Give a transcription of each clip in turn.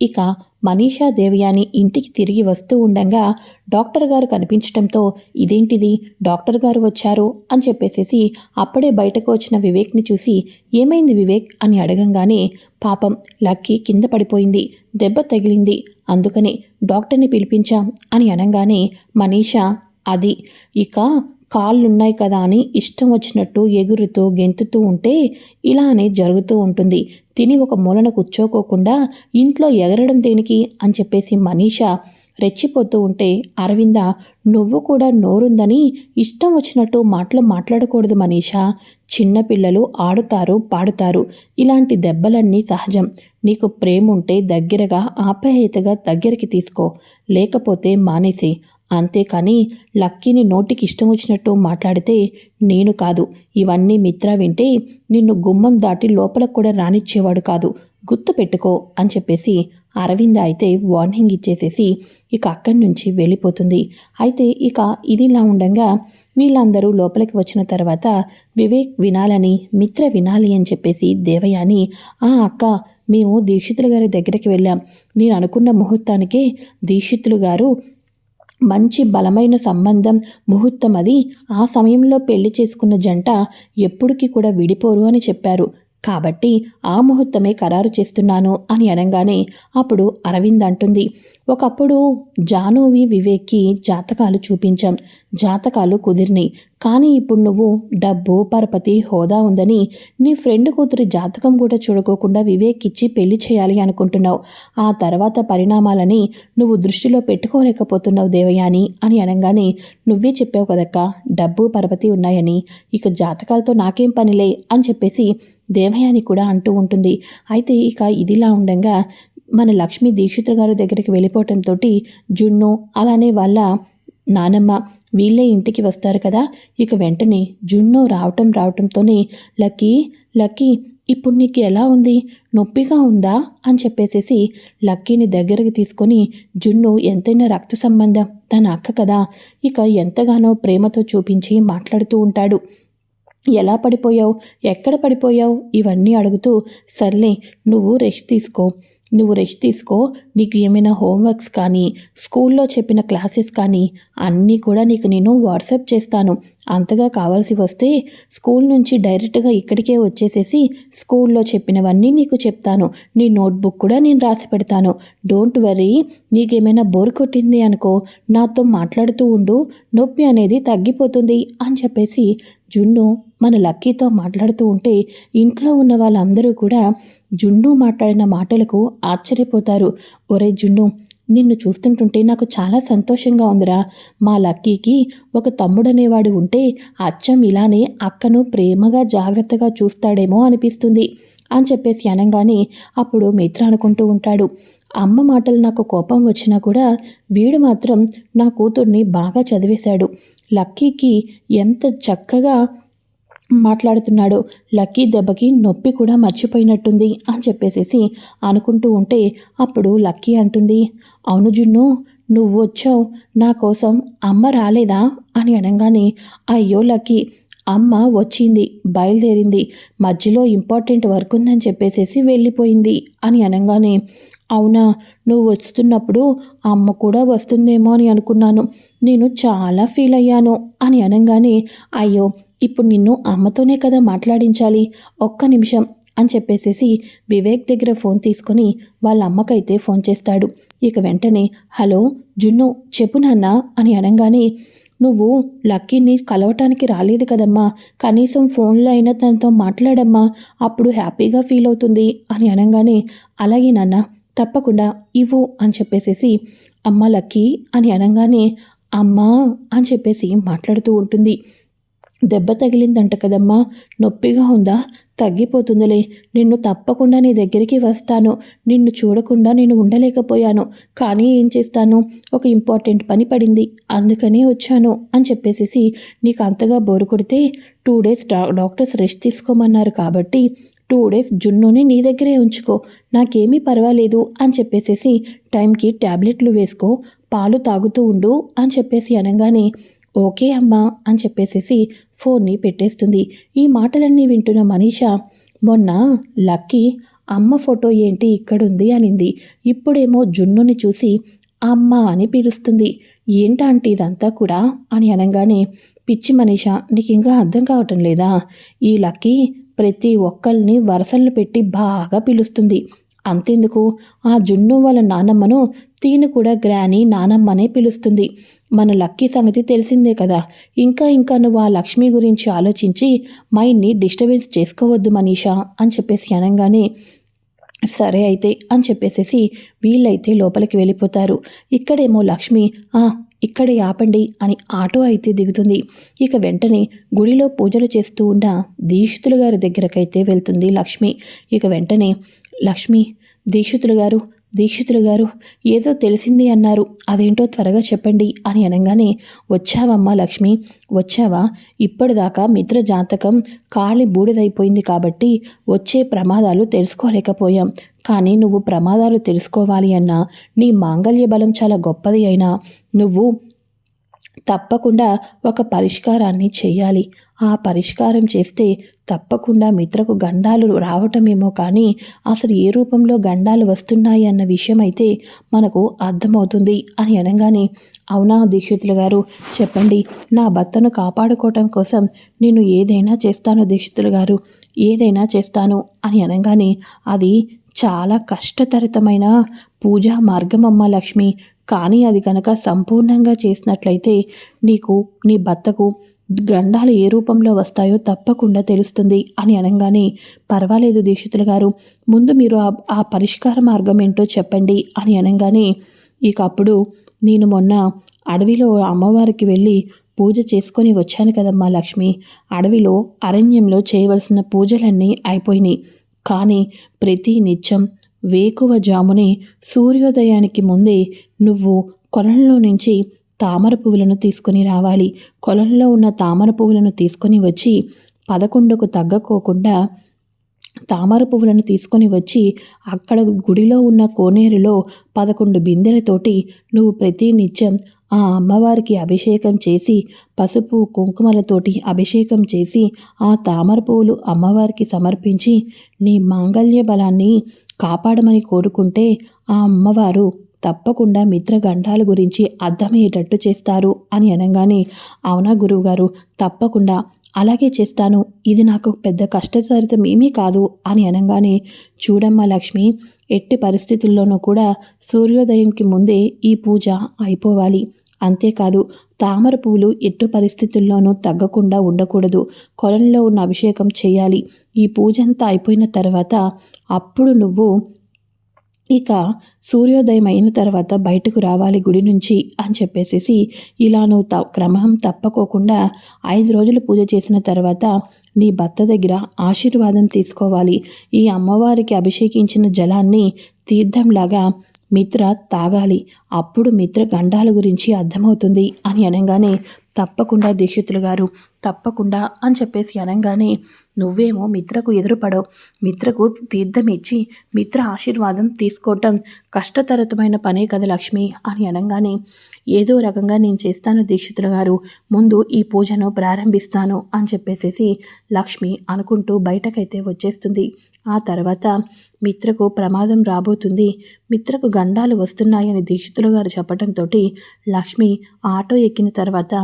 ఇక మనీషా దేవయాని ఇంటికి తిరిగి వస్తూ ఉండగా డాక్టర్ గారు కనిపించడంతో ఇదేంటిది? డాక్టర్ గారు వచ్చారు? అని చెప్పేసేసి అప్పుడే బయటకు వచ్చిన వివేక్ని చూసి ఏమైంది వివేక్? అని అడగంగానే పాపం లక్కీ కింద పడిపోయింది దెబ్బ తగిలింది అందుకని డాక్టర్ని పిలిపించాం అని అనగానే మనీషా అది ఇక కాళ్ళున్నాయి కదా అని ఇష్టం వచ్చినట్టు ఎగురుతూ గెంతుతూ ఉంటే ఇలానే జరుగుతూ ఉంటుంది. తిని ఒక మూలన కూర్చోకోకుండా ఇంట్లో ఎగరడం దేనికి అని చెప్పేసి మనీషా రెచ్చిపోతూ ఉంటే అరవింద నువ్వు కూడా నోరుందని ఇష్టం వచ్చినట్టు మాటలు మాట్లాడకూడదు మనీషా. చిన్నపిల్లలు ఆడుతారు పాడుతారు. ఇలాంటి దెబ్బలన్నీ సహజం. నీకు ప్రేముంటే దగ్గరగా ఆప్యాయతగా దగ్గరికి తీసుకో. లేకపోతే మానేసి అంతేకాని లక్కీని నోటికి ఇష్టం వచ్చినట్టు మాట్లాడితే నేను కాదు. ఇవన్నీ మిత్ర వింటే నిన్ను గుమ్మం దాటి లోపలకు కూడా రానిచ్చేవాడు కాదు. గుర్తు పెట్టుకో అని చెప్పేసి అరవింద అయితే వార్నింగ్ ఇచ్చేసేసి ఇక అక్కడి నుంచి వెళ్ళిపోతుంది. అయితే ఇక ఇదిలా ఉండగా వీళ్ళందరూ లోపలికి వచ్చిన తర్వాత వివేక్ వినాలని మిత్ర వినాలి అని చెప్పేసి దేవయాని ఆ అక్క మేము దీక్షితులు గారి దగ్గరికి వెళ్ళాం. నేను అనుకున్న ముహూర్తానికే దీక్షితులు గారు మంచి బలమైన సంబంధం ముహూర్తం అది. ఆ సమయంలో పెళ్ళి చేసుకున్న జంట ఎప్పటికీ కూడా విడిపోరు అని చెప్పారు. కాబట్టి ఆ ముహూర్తమే ఖరారు చేస్తున్నాను అని అనగానే అప్పుడు అరవింద్ అంటుంది ఒకప్పుడు జానువి వివేక్కి జాతకాలు చూపించాం. జాతకాలు కుదిరినాయి. కానీ ఇప్పుడు నువ్వు డబ్బు పరపతి హోదా ఉందని నీ ఫ్రెండ్ కూతురి జాతకం కూడా చూడకోకుండా వివేక్ ఇచ్చి పెళ్ళి చేయాలి అనుకుంటున్నావు. ఆ తర్వాత పరిణామాలని నువ్వు దృష్టిలో పెట్టుకోలేకపోతున్నావు దేవయాని అని అనగానే నువ్వే చెప్పావు కదక్క డబ్బు పరపతి ఉన్నాయని. ఇక జాతకాలతో నాకేం పనిలే అని చెప్పేసి దేవయాని కూడా అంటూ ఉంటుంది. అయితే ఇక ఇదిలా ఉండగా మన లక్ష్మీ దీక్షిత్ర గారి దగ్గరికి వెళ్ళిపోవటంతో జున్ను అలానే వాళ్ళ నానమ్మ వీళ్ళే ఇంటికి వస్తారు కదా. ఇక వెంటనే జున్ను రావటం రావటంతోనే లక్కీ లక్కీ ఇప్పుడు నీకు ఎలా ఉంది? నొప్పిగా ఉందా? అని చెప్పేసేసి లక్కీని దగ్గరికి తీసుకొని జున్ను ఎంతైనా రక్త సంబంధం? తన అక్క కదా. ఇక ఎంతగానో ప్రేమతో చూపించి మాట్లాడుతూ ఉంటాడు. ఎలా పడిపోయావు? ఎక్కడ పడిపోయావు? ఇవన్నీ అడుగుతూ సర్లే నువ్వు రెస్ట్ తీసుకో. నువ్వు రెస్ట్ తీసుకో నీకు ఏమైనా హోంవర్క్స్ కానీ స్కూల్లో చెప్పిన క్లాసెస్ కానీ అన్నీ కూడా నీకు నేను వాట్సాప్ చేస్తాను. అంతగా కావాల్సి వస్తే స్కూల్ నుంచి డైరెక్ట్గా ఇక్కడికే వచ్చేసేసి స్కూల్లో చెప్పినవన్నీ నీకు చెప్తాను. నీ నోట్బుక్ కూడా నేను రాసి పెడతాను. డోంట్ వరీ నీకేమైనా బోర్ కొట్టింది అనుకో నాతో మాట్లాడుతూ ఉండు నొప్పి అనేది తగ్గిపోతుంది అని చెప్పేసి జున్ను మన లక్కీతో మాట్లాడుతూ ఉంటే ఇంట్లో ఉన్న వాళ్ళందరూ కూడా జున్ను మాట్లాడిన మాటలకు ఆశ్చర్యపోతారు. ఒరే జున్ను నిన్ను చూస్తుంటుంటే నాకు చాలా సంతోషంగా ఉందిరా. మా లక్కీకి ఒక తమ్ముడనేవాడు ఉంటే అచ్చం ఇలానే అక్కను ప్రేమగా జాగ్రత్తగా చూస్తాడేమో అనిపిస్తుంది అని చెప్పేసి అనగానే అప్పుడు మిత్ర అనుకుంటూ ఉంటాడు. అమ్మ మాటలు నాకు కోపం వచ్చినా కూడా వీడు మాత్రం నా కూతుర్ని బాగా చదివేశాడు. లక్కీకి ఎంత చక్కగా మాట్లాడుతున్నాడు లక్కీ దెబ్బకి నొప్పి కూడా మర్చిపోయినట్టుంది అని చెప్పేసేసి అనుకుంటూ ఉంటే అప్పుడు లక్కీ అంటుంది అవును జున్ను నువ్వు వచ్చావు నా కోసం అమ్మ రాలేదా? అని అనగానే అయ్యో లక్కీ అమ్మ వచ్చింది బయలుదేరింది మధ్యలో ఇంపార్టెంట్ వర్క్ ఉందని చెప్పేసేసి వెళ్ళిపోయింది అని అనగానే అవునా నువ్వు వస్తున్నప్పుడు అమ్మ కూడా వస్తుందేమో అని అనుకున్నాను. నేను చాలా ఫీల్ అయ్యాను అని అనగానే అయ్యో ఇప్పుడు నిన్ను అమ్మతోనే కదా మాట్లాడించాలి ఒక్క నిమిషం అని చెప్పేసేసి వివేక్ దగ్గర ఫోన్ తీసుకొని వాళ్ళ అమ్మకైతే ఫోన్ చేస్తాడు. ఇక వెంటనే హలో జున్ను చెప్పు నాన్న అని అనగానే నువ్వు లక్కీని కలవటానికి రాలేదు కదమ్మా కనీసం ఫోన్లో అయినా తనతో మాట్లాడమ్మా అప్పుడు హ్యాపీగా ఫీల్ అవుతుంది అని అనగానే అలాగే నాన్న తప్పకుండా ఇవ్వు అని చెప్పేసేసి అమ్మ లక్కీ అని అనగానే అమ్మా అని చెప్పేసి మాట్లాడుతూ ఉంటుంది. దెబ్బ తగిలిందంట కదమ్మా. నొప్పిగా ఉందా? తగ్గిపోతుందిలే. నిన్ను తప్పకుండా నీ దగ్గరికి వస్తాను. నిన్ను చూడకుండా నేను ఉండలేకపోయాను. కానీ ఏం చేస్తాను? ఒక ఇంపార్టెంట్ పని పడింది. అందుకనే వచ్చాను అని చెప్పేసేసి నీకు అంతగా బోరు కొడితే టూ డేస్ డాక్టర్స్ రెస్ట్ తీసుకోమన్నారు కాబట్టి టూ డేస్ జున్నుని నీ దగ్గరే ఉంచుకో. నాకేమీ పర్వాలేదు అని చెప్పేసేసి టైంకి ట్యాబ్లెట్లు వేసుకో పాలు తాగుతూ ఉండు అని చెప్పేసి అనగానే ఓకే అమ్మా అని చెప్పేసేసి ఫోన్ని పెట్టేస్తుంది. ఈ మాటలన్నీ వింటున్న మనీషా మొన్న లక్కీ అమ్మ ఫోటో ఏంటి ఇక్కడుంది అనింది. ఇప్పుడేమో జున్నుని చూసి అమ్మ అని పిలుస్తుంది. ఏంటంటే ఇదంతా కూడా? అని అనగానే పిచ్చి మనీష నీకు ఇంకా అర్థం కావటం లేదా? ఈ లక్కీ ప్రతి ఒక్కరిని వరసలు పెట్టి బాగా పిలుస్తుంది. అంతెందుకు? ఆ జున్ను వాళ్ళ నానమ్మను తీను కూడా గ్రాని నానమ్మనే పిలుస్తుంది. మన లక్కీ సంగతి తెలిసిందే కదా. ఇంకా ఇంకా నువ్వు ఆ లక్ష్మి గురించి ఆలోచించి మైండ్ని డిస్టర్బెన్స్ చేసుకోవద్దు మనీషా అని చెప్పేసి అనగానే సరే అయితే అని చెప్పేసేసి వీళ్ళైతే లోపలికి వెళ్ళిపోతారు. ఇక్కడేమో లక్ష్మి ఆ ఇక్కడే ఆపండి అని ఆటో అయితే దిగుతుంది. ఇక వెంటనే గుడిలో పూజలు చేస్తూ ఉన్న దీక్షితులు గారి దగ్గరకైతే వెళ్తుంది లక్ష్మి. ఇక వెంటనే లక్ష్మి దీక్షితులు గారు దీక్షితులు గారు ఏదో తెలిసింది అన్నారు. అదేంటో త్వరగా చెప్పండి అని అనగానే వచ్చావమ్మా లక్ష్మి వచ్చావా? ఇప్పటిదాకా మిత్ర జాతకం కాళి బూడిదైపోయింది కాబట్టి వచ్చే ప్రమాదాలు తెలుసుకోలేకపోయాం. కానీ నువ్వు ప్రమాదాలు తెలుసుకోవాలి అన్నా నీ మాంగళ్య బలం చాలా గొప్పది అయినా నువ్వు తప్పకుండా ఒక పరిష్కారాన్ని చేయాలి. ఆ పరిష్కారం చేస్తే తప్పకుండా మిత్రకు గండాలు రావటమేమో కానీ అసలు ఏ రూపంలో గండాలు వస్తున్నాయి అన్న విషయం అయితే మనకు అర్థమవుతుంది అని అనగానే అవునా దీక్షితులు గారు? చెప్పండి. నా భర్తను కాపాడుకోవటం కోసం నేను ఏదైనా చేస్తాను దీక్షితులు గారు. ఏదైనా చేస్తాను అని అనగానే అది చాలా కష్టతరితమైన పూజా మార్గం అమ్మ లక్ష్మి. కానీ అది కనుక సంపూర్ణంగా చేసినట్లయితే నీకు నీ భర్తకు గండాలు ఏ రూపంలో వస్తాయో తప్పకుండా తెలుస్తుంది అని అనగానే పర్వాలేదు దీక్షితులు గారు ముందు మీరు ఆ పరిష్కార మార్గం ఏంటో చెప్పండి అని అనగానే ఇక అప్పుడు నేను మొన్న అడవిలో అమ్మవారికి వెళ్ళి పూజ చేసుకొని వచ్చాను కదమ్మా లక్ష్మి. అడవిలో అరణ్యంలో చేయవలసిన పూజలన్నీ అయిపోయినాయి. కానీ ప్రతి నిత్యం వేకువ జామునే సూర్యోదయానికి ముందే నువ్వు కొలంలో నుంచి తామర పువ్వులను తీసుకొని రావాలి. కొలంలో ఉన్న తామర పువ్వులను తీసుకొని వచ్చి పదకొండుకు తగ్గకోకుండా తామర పువ్వులను తీసుకొని వచ్చి అక్కడ గుడిలో ఉన్న కోనేరులో పదకొండు బిందెలతోటి నువ్వు ప్రతి నిత్యం ఆ అమ్మవారికి అభిషేకం చేసి పసుపు కుంకుమలతోటి అభిషేకం చేసి ఆ తామర పువ్వులు అమ్మవారికి సమర్పించి నీ మాంగళ్య బలాన్ని కాపాడమని కోరుకుంటే ఆ అమ్మవారు తప్పకుండా మిత్రగంఠాల గురించి అర్థమయ్యేటట్టు చేస్తారు అని అనగానే అవునా గురువుగారు తప్పకుండా అలాగే చేస్తాను. ఇది నాకు పెద్ద కష్టతరితం ఏమీ కాదు అని అనగానే చూడమ్మ లక్ష్మి ఎట్టి పరిస్థితుల్లోనూ కూడా సూర్యోదయంకి ముందే ఈ పూజ అయిపోవాలి. అంతేకాదు తామర పువ్వులు ఎట్టు పరిస్థితుల్లోనూ తగ్గకుండా ఉండకూడదు. కొలంలో ఉన్న అభిషేకం చేయాలి. ఈ పూజ అంతా అయిపోయిన తర్వాత అప్పుడు నువ్వు ఇక సూర్యోదయం అయిన తర్వాత బయటకు రావాలి గుడి నుంచి అని చెప్పేసేసి ఇలా నువ్వు త క్రమం తప్పకోకుండా ఐదు రోజులు పూజ చేసిన తర్వాత నీ భర్త దగ్గర ఆశీర్వాదం తీసుకోవాలి. ఈ అమ్మవారికి అభిషేకించిన జలాన్ని తీర్థంలాగా మిత్ర తాగాలి. అప్పుడు మిత్ర గండాల గురించి అర్థమవుతుంది అని అనగానే తప్పకుండా దీక్షితులు గారు తప్పకుండా అని చెప్పేసి అనగానే నువ్వేమో మిత్రకు ఎదురుపడవు. మిత్రకు తీర్థం ఇచ్చి మిత్ర ఆశీర్వాదం తీసుకోవటం కష్టతరతమైన పనే కదా లక్ష్మి అని అనగానే ఏదో రకంగా నేను చేస్తాను దీక్షితులు గారు. ముందు ఈ పూజను ప్రారంభిస్తాను అని చెప్పేసేసి లక్ష్మి అనుకుంటూ బయటకైతే వచ్చేస్తుంది. ఆ తర్వాత మిత్రకు ప్రమాదం రాబోతుంది. మిత్రకు గండాలు వస్తున్నాయని దీక్షితులు గారు చెప్పడంతో లక్ష్మి ఆటో ఎక్కిన తర్వాత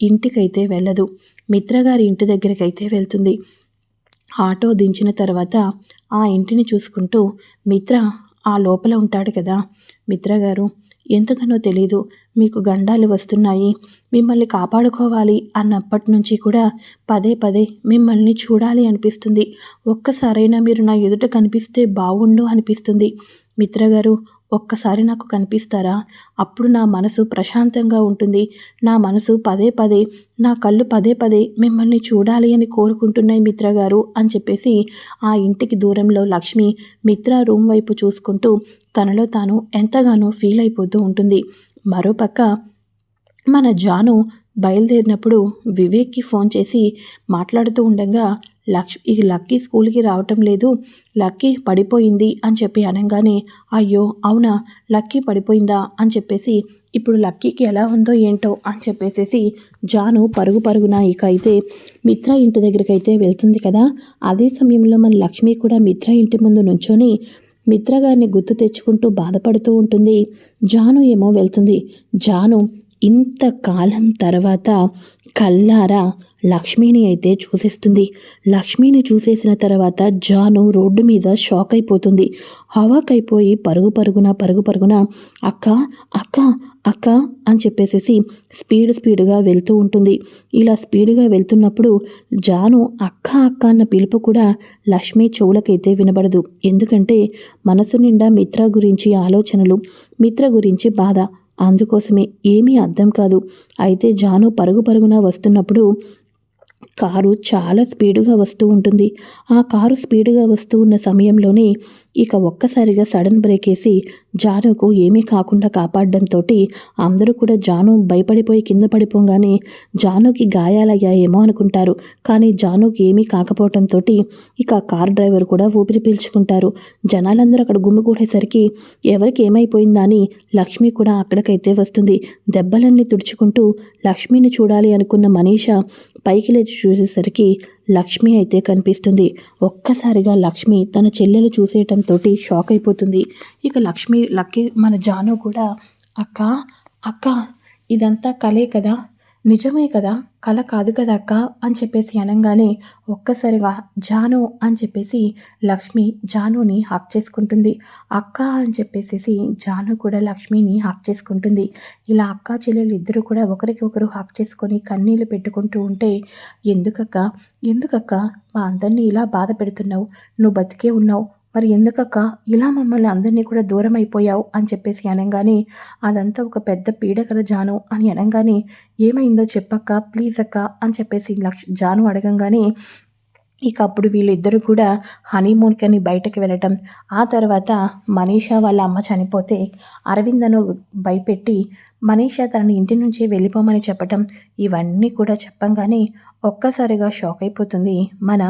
ఇంటికైతే వెళ్ళదు. మిత్రగారి ఇంటి దగ్గరికైతే వెళ్తుంది. ఆటో దించిన తర్వాత ఆ ఇంటిని చూసుకుంటూ మిత్ర ఆ లోపల ఉంటాడు కదా. మిత్రగారు ఎంతగానో తెలీదు. మీకు గండాలు వస్తున్నాయి. మిమ్మల్ని కాపాడుకోవాలి అన్నప్పటి నుంచి కూడా పదే పదే మిమ్మల్ని చూడాలి అనిపిస్తుంది. ఒక్కసారైనా మీరు నా ఎదుట కనిపిస్తే బాగుండు అనిపిస్తుంది. మిత్రగారు ఒక్కసారి నాకు కనిపిస్తారా? అప్పుడు నా మనసు ప్రశాంతంగా ఉంటుంది. నా మనసు పదే పదే నా కళ్ళు పదే పదే మిమ్మల్ని చూడాలి అని కోరుకుంటున్నాయి మిత్రగారు అని చెప్పేసి ఆ ఇంటికి దూరంలో లక్ష్మి మిత్ర రూమ్ వైపు చూసుకుంటూ తనలో తాను ఎంతగానో ఫీల్ అయిపోతూ ఉంటుంది. మరోపక్క మన జాను బయలుదేరినప్పుడు వివేక్కి ఫోన్ చేసి మాట్లాడుతూ ఉండగా లక్ష్ ఈ లక్కీ స్కూల్కి రావటం లేదు. లక్కీ పడిపోయింది అని చెప్పి అనగానే అయ్యో అవునా? లక్కీ పడిపోయిందా? అని చెప్పేసి ఇప్పుడు లక్కీకి ఎలా ఉందో ఏంటో అని చెప్పేసేసి జాను పరుగు పరుగున ఇక అయితే మిత్ర ఇంటి దగ్గరికి అయితే వెళ్తుంది కదా? అదే సమయంలో మన లక్ష్మి కూడా మిత్ర ఇంటి ముందు నుంచొని మిత్ర గారిని గుర్తు తెచ్చుకుంటూ బాధపడుతూ ఉంటుంది. జాను ఏమో వెళ్తుంది. జాను ఇంతకాలం తర్వాత కల్లారా? లక్ష్మిని అయితే చూసేస్తుంది. లక్ష్మిని చూసేసిన తర్వాత జాను రోడ్డు మీద షాక్ అయిపోతుంది. హవాక్ అయిపోయి పరుగు పరుగున పరుగు పరుగున అక్క అక్క అక్క అని చెప్పేసేసి స్పీడ్ స్పీడ్గా వెళ్తూ ఉంటుంది. ఇలా స్పీడ్గా వెళ్తున్నప్పుడు జాను అక్క అక్క అన్న పిలుపు కూడా లక్ష్మి చెవులకైతే వినబడదు. ఎందుకంటే మనసు నిండా మిత్ర గురించి ఆలోచనలు మిత్ర గురించి బాధ. అందుకోసమే ఏమీ అర్థం కాదు. అయితే జాను పరుగు పరుగున వస్తున్నప్పుడు కారు చాలా స్పీడుగా వస్తూ ఉంటుంది. ఆ కారు స్పీడుగా వస్తూ ఉన్న సమయంలోనే ఇక ఒక్కసారిగా సడన్ బ్రేక్ వేసి జానుకు ఏమీ కాకుండా కాపాడడంతో అందరూ కూడా జాను భయపడిపోయి కింద పడిపోగానే జానుకి గాయాలయ్యాయేమో అనుకుంటారు. కానీ జానుకి ఏమీ కాకపోవడంతో ఇక కార్ డ్రైవర్ కూడా ఊపిరి పీల్చుకుంటారు. జనాలందరూ అక్కడ గుమ్మికూడేసరికి ఎవరికి ఏమైపోయిందా అని లక్ష్మి కూడా అక్కడికైతే వస్తుంది. దెబ్బలన్నీ తుడుచుకుంటూ లక్ష్మిని చూడాలి అనుకున్న మనీష పైకి లేచి చూసేసరికి లక్ష్మి అయితే కనిపిస్తుంది. ఒక్కసారిగా లక్ష్మి తన చెల్లెలు చూసేయటంతో షాక్ అయిపోతుంది. ఇక లక్ష్మి లక్కీ మన జాను కూడా అక్క అక్క ఇదంతా కలే కదా? నిజమే కదా కళ కాదు కదా అక్క అని చెప్పేసి అనగానే ఒక్కసారిగా జాను అని చెప్పేసి లక్ష్మి జానుని హక్ చేసుకుంటుంది. అక్క అని చెప్పేసి జాను కూడా లక్ష్మిని హక్ చేసుకుంటుంది. ఇలా అక్క చెల్లెలు ఇద్దరు కూడా ఒకరికి ఒకరు హక్ చేసుకొని కన్నీళ్ళు పెట్టుకుంటూ ఉంటే ఎందుకక్క? ఎందుకక్క? మా అందరినీ ఇలా బాధ పెడుతున్నావు. నువ్వు బతికే ఉన్నావు. మరి ఎందుకక్క? ఇలా మమ్మల్ని అందరినీ కూడా దూరం అయిపోయావు అని చెప్పేసి అనగానే అదంతా ఒక పెద్ద పీడకల జాను అని అనగానే ఏమైందో చెప్పక్క ప్లీజ్ అక్క అని చెప్పేసి లక్ష జాను అడగంగానే ఇక అప్పుడు వీళ్ళిద్దరూ కూడా హనీమూన్కని బయటకు వెళ్ళటం. ఆ తర్వాత మనీషా వాళ్ళ అమ్మ చనిపోతే అరవిందను భయపెట్టి మనీషా తనని ఇంటి నుంచి వెళ్ళిపోమని చెప్పటం. ఇవన్నీ కూడా చెప్పంగానే ఒక్కసారిగా షాక్ అయిపోతుంది మన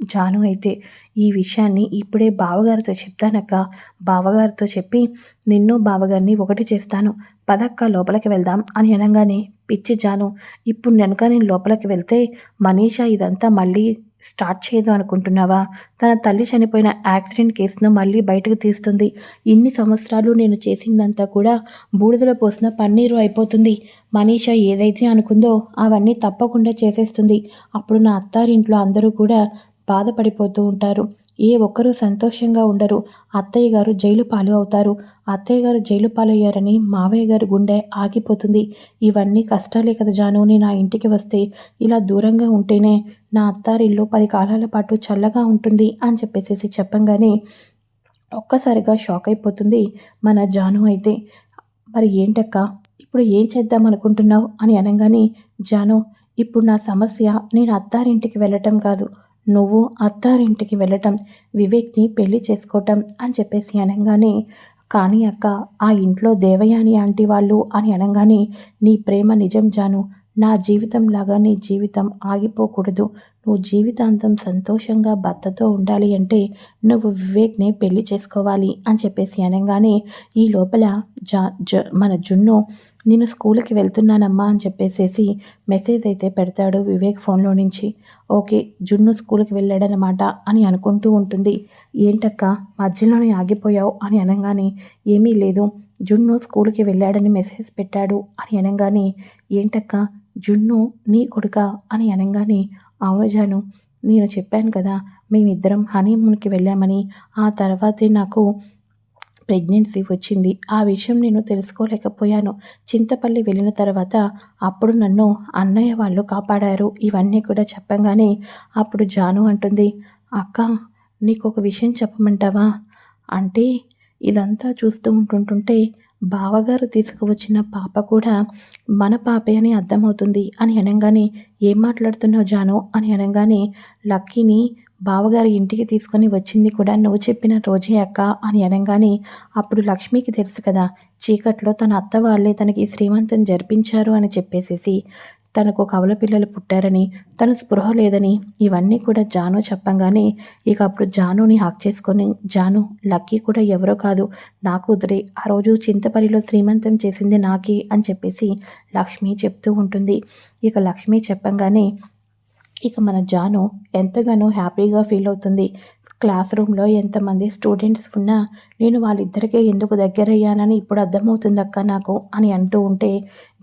జాను అయితే ఈ విషయాన్ని ఇప్పుడే బావగారితో చెప్తానక్క. బావగారితో చెప్పి నిన్ను బావగారిని ఒకటి చేస్తాను. పదక్క లోపలికి వెళ్దాం అని అనగానే పిచ్చి జాను ఇప్పుడు వెనక నేను లోపలికి వెళ్తే మనీషా ఇదంతా మళ్ళీ స్టార్ట్ చేయదు అనుకుంటున్నావా? తన తల్లి చనిపోయిన యాక్సిడెంట్ కేసును మళ్ళీ బయటకు తీస్తుంది. ఇన్ని సంవత్సరాలు నేను చేసిందంతా కూడా బూడిదలో పోసిన పన్నీరు అయిపోతుంది. మనీషా ఏదైతే అనుకుందో అవన్నీ తప్పకుండా చేసేస్తుంది. అప్పుడు నా అత్తారింట్లో అందరూ కూడా బాధపడిపోతూ ఉంటారు. ఏ ఒక్కరూ సంతోషంగా ఉండరు. అత్తయ్య గారు జైలు పాలు అవుతారు. అత్తయ్య గారు జైలు పాలయ్యారని మావయ్య గారు గుండె ఆగిపోతుంది. ఇవన్నీ కష్టాలే కదా జాను నేను నా ఇంటికి వస్తే ఇలా దూరంగా ఉంటేనే నా అత్తారిల్లు పది కాలాల పాటు చల్లగా ఉంటుంది అని చెప్పేసి చెప్పంగానే ఒక్కసారిగా షాక్ అయిపోతుంది మన జాను అయితే. మరి ఏంటక్క? ఇప్పుడు ఏం చేద్దాం అనుకుంటున్నావు? అని అనగానే జాను ఇప్పుడు నా సమస్య నేను అత్తారింటికి వెళ్ళటం కాదు. నువ్వు అత్తారింటికి వెళ్ళటం వివేక్ని పెళ్ళి చేసుకోవటం అని చెప్పేసి అనగానే కానీ అక్క ఆ ఇంట్లో దేవయాని ఆంటీ వాళ్ళు అని అనగానే నీ ప్రేమ నిజం జాను. నా జీవితంలాగా నీ జీవితం ఆగిపోకూడదు. నువ్వు జీవితాంతం సంతోషంగా భర్తతో ఉండాలి అంటే నువ్వు వివేక్ని పెళ్ళి చేసుకోవాలి అని చెప్పేసి అనగానే ఈ లోపల జా జ మన జున్ను నేను స్కూల్కి వెళ్తున్నానమ్మా అని చెప్పేసేసి మెసేజ్ అయితే పెడతాడు వివేక్ ఫోన్లో నుంచి. ఓకే జున్ను స్కూల్కి వెళ్ళాడనమాట అని అనుకుంటూ ఉంటుంది. ఏంటక్క మధ్యలోనే ఆగిపోయావు అని అనగానే ఏమీ లేదు జున్ను స్కూల్కి వెళ్ళాడని మెసేజ్ పెట్టాడు అని అనగానే ఏంటక్క జున్ను నీ కొడుక అని అనగానే అవును జాను నేను చెప్పాను కదా మేమిద్దరం హనీమూన్కి వెళ్ళామని ఆ తర్వాతే నాకు ప్రెగ్నెన్సీ వచ్చింది. ఆ విషయం నేను తెలుసుకోలేకపోయాను. చింతపల్లి వెళ్ళిన తర్వాత అప్పుడు నన్ను అన్నయ్య వాళ్ళు కాపాడారు. ఇవన్నీ కూడా చెప్పంగానే అప్పుడు జాను అంటుంది అక్క నీకు ఒక విషయం చెప్పమంటావా? అంటే ఇదంతా చూస్తూ ఉంటుంటుంటే బావగారు తీసుకువచ్చిన పాప కూడా మన పాపే అని అర్థమవుతుంది అని అనగానే ఏం మాట్లాడుతున్నావు జాను అని అనగానే లక్కీని బావగారి ఇంటికి తీసుకొని వచ్చింది కూడా నువ్వు చెప్పిన రోజే అక్క అని అనగానే అప్పుడు లక్ష్మికి తెలుసు కదా చీకట్లో తన అత్త వాళ్ళే తనకి శ్రీమంతం జరిపించారు అని చెప్పేసేసి తనకు కవల పిల్లలు పుట్టారని తను స్పృహ లేదని ఇవన్నీ కూడా జాను చెప్పంగానే ఇక అప్పుడు జానుని హక్ చేసుకొని జాను లక్కీ కూడా ఎవరో కాదు నా కూతురే ఆ రోజు చింతపల్లిలో శ్రీమంతం చేసింది నాకే అని చెప్పేసి లక్ష్మి చెప్తూ ఉంటుంది. ఇక లక్ష్మి చెప్పంగానే ఇక మన జాను ఎంతగానో హ్యాపీగా ఫీల్ అవుతుంది. క్లాస్ రూమ్లో ఎంతమంది స్టూడెంట్స్ ఉన్నా నేను వాళ్ళిద్దరికీ ఎందుకు దగ్గరయ్యానని ఇప్పుడు అర్థమవుతుంది అక్క నాకు అని అంటూ ఉంటే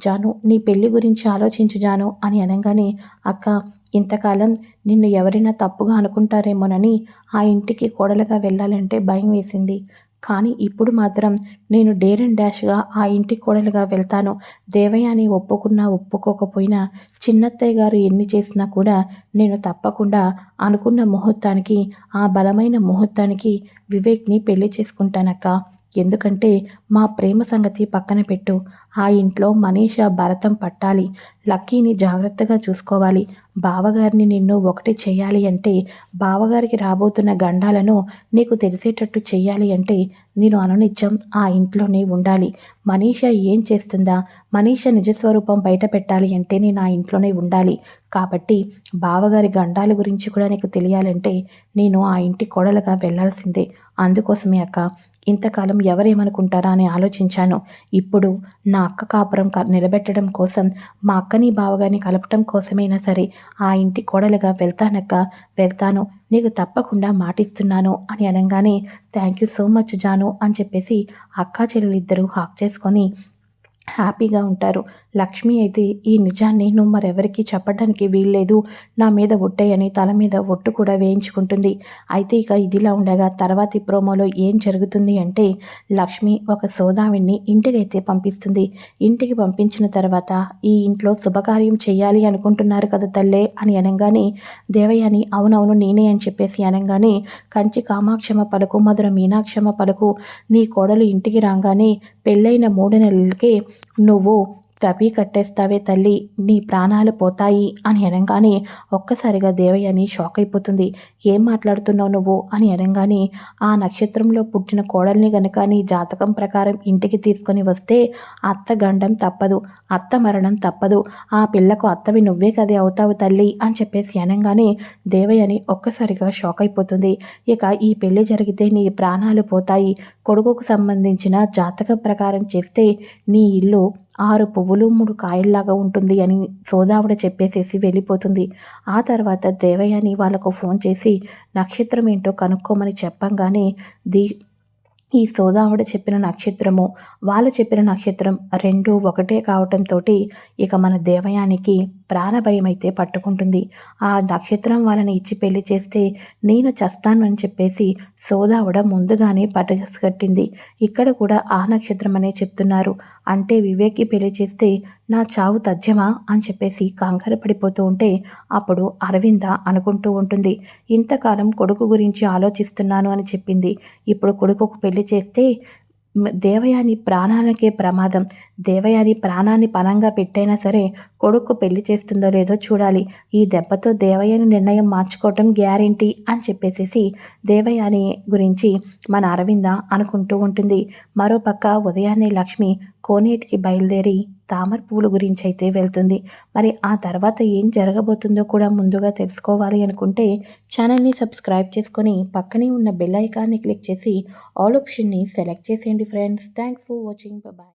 జాను నీ పెళ్ళి గురించి ఆలోచించు జాను అని అనగానే అక్క ఇంతకాలం నిన్ను ఎవరైనా తప్పుగా అనుకుంటారేమోనని ఆ ఇంటికి కోడలుగా వెళ్ళాలంటే భయం వేసింది. కానీ ఇప్పుడు మాత్రం నేను డేర్ అండ్ డాష్గా ఆ ఇంటి కోడలుగా వెళ్తాను. దేవయాని ఒప్పుకున్నా ఒప్పుకోకపోయినా చిన్నత్తయ్య గారు ఎన్ని చేసినా కూడా నేను తప్పకుండా అనుకున్న ముహూర్తానికి ఆ బలమైన ముహూర్తానికి వివేక్ని పెళ్ళి చేసుకుంటానక్క. ఎందుకంటే మా ప్రేమ సంగతి పక్కన పెట్టు. ఆ ఇంట్లో మనీష భరతం పట్టాలి. లక్కీని జాగ్రత్తగా చూసుకోవాలి. బావగారిని నిన్ను ఒకటి చేయాలి అంటే బావగారికి రాబోతున్న గండాలను నీకు తెలిసేటట్టు చేయాలి అంటే నేను అనునిత్యం ఆ ఇంట్లోనే ఉండాలి. మనీష ఏం చేస్తుందా? మనీష నిజస్వరూపం బయట పెట్టాలి అంటే నేను ఆ ఇంట్లోనే ఉండాలి. కాబట్టి బావగారి గండాల గురించి కూడా నీకు తెలియాలంటే నేను ఆ ఇంటి కోడలుగా వెళ్ళాల్సిందే. అందుకోసమే అక్క ఇంతకాలం ఎవరేమనుకుంటారా అని ఆలోచించాను. ఇప్పుడు నా అక్క కాపురం నిలబెట్టడం కోసం మా అక్కని బావగాని కలపటం కోసమైనా సరే ఆ ఇంటి కోడలుగా వెళ్తానక్క వెళ్తాను. నీకు తప్పకుండా మాటిస్తున్నాను అని అనగానే thank you so much Jaanu అని చెప్పేసి అక్కా చెల్లెలిద్దరూ హాక్ చేసుకొని హ్యాపీగా ఉంటారు. లక్ష్మి అయితే ఈ నిజాన్ని నువ్వు మరెవరికి చెప్పడానికి వీల్లేదు. నా మీద ఒట్టేయని తల మీద ఒట్టు కూడా వేయించుకుంటుంది. అయితే ఇక ఇదిలా ఉండగా తర్వాతి ప్రోమోలో ఏం జరుగుతుంది అంటే లక్ష్మి ఒక సోదావిని ఇంటికైతే పంపిస్తుంది. ఇంటికి పంపించిన తర్వాత ఈ ఇంట్లో శుభకార్యం చేయాలి అనుకుంటున్నారు కదా తల్లే అని అనగానే దేవయాని అవునవును నేనే అని చెప్పేసి అనగానే కంచి కామాక్షమ పలుకు మధుర మీనాక్షమ పలుకు నీ కోడలు ఇంటికి రాగానే పెళ్ళైన మూడు నెలలకే నువ్వు గబీ కట్టేస్తావే తల్లి నీ ప్రాణాలు పోతాయి అని అనగానే ఒక్కసారిగా దేవయ్యని షాక్ అయిపోతుంది. ఏం మాట్లాడుతున్నావు నువ్వు అని అనగానే ఆ నక్షత్రంలో పుట్టిన కోడల్ని గనక నీ జాతకం ప్రకారం ఇంటికి తీసుకొని వస్తే అత్త గండం తప్పదు అత్త మరణం తప్పదు ఆ పిల్లకు అత్తవి నువ్వే కదే అవుతావు తల్లి అని చెప్పేసి అనగానే దేవయ్యని ఒక్కసారిగా షాక్ అయిపోతుంది. ఇక ఈ పెళ్ళి జరిగితే నీ ప్రాణాలు పోతాయి కొడుకుకు సంబంధించిన జాతక ప్రకారం చేస్తే నీ ఇల్లు ఆరు పువ్వులు మూడు కాయల్లాగా ఉంటుంది అని సోదావిడ చెప్పేసేసి వెళ్ళిపోతుంది. ఆ తర్వాత దేవయాని వాళ్ళకు ఫోన్ చేసి నక్షత్రం ఏంటో కనుక్కోమని చెప్పంగానే దీ ఈ సోదావిడ చెప్పిన నక్షత్రము వాళ్ళు చెప్పిన నక్షత్రం రెండు ఒకటే కావటంతో ఇక మన దేవయానికి ప్రాణభయం అయితే పట్టుకుంటుంది. ఆ నక్షత్రం వాళ్ళని ఇచ్చి పెళ్ళి చేస్తే నేను చస్తాను అని చెప్పేసి సోదావుడ ముందుగానే పట్టుకట్టింది ఇక్కడ కూడా ఆ నక్షత్రం అనే చెప్తున్నారు. అంటే వివేక్కి పెళ్ళి చేస్తే నా చావు తథ్యమా? అని చెప్పేసి కంగారు పడిపోతూ ఉంటే అప్పుడు అరవింద అనుకుంటూ ఉంటుంది. ఇంతకాలం కొడుకు గురించి ఆలోచిస్తున్నాను అని చెప్పింది. ఇప్పుడు కొడుకుకు పెళ్ళి చేస్తే దేవయాని ప్రాణాలకే ప్రమాదం. దేవయాని ప్రాణాన్ని పనంగా పెట్టైనా సరే కొడుకు పెళ్ళి చేస్తుందో లేదో చూడాలి. ఈ దెబ్బతో దేవయాని నిర్ణయం మార్చుకోవటం గ్యారంటీ అని చెప్పేసేసి దేవయాని గురించి మన అరవింద అనుకుంటూ ఉంటుంది. మరోపక్క ఉదయాన్నే లక్ష్మి కోనేటికి బయలుదేరి తామర పూలు గురించి అయితే వెళ్తుంది. మరి ఆ తర్వాత ఏం జరగబోతుందో కూడా ముందుగా తెలుసుకోవాలి అనుకుంటే ఛానల్ని సబ్స్క్రైబ్ చేసుకొని పక్కనే ఉన్న బెల్ ఐకాన్ని క్లిక్ చేసి ఆల్ ఆప్షన్ని సెలెక్ట్ చేసేయండి friends. Thanks for watching. Bye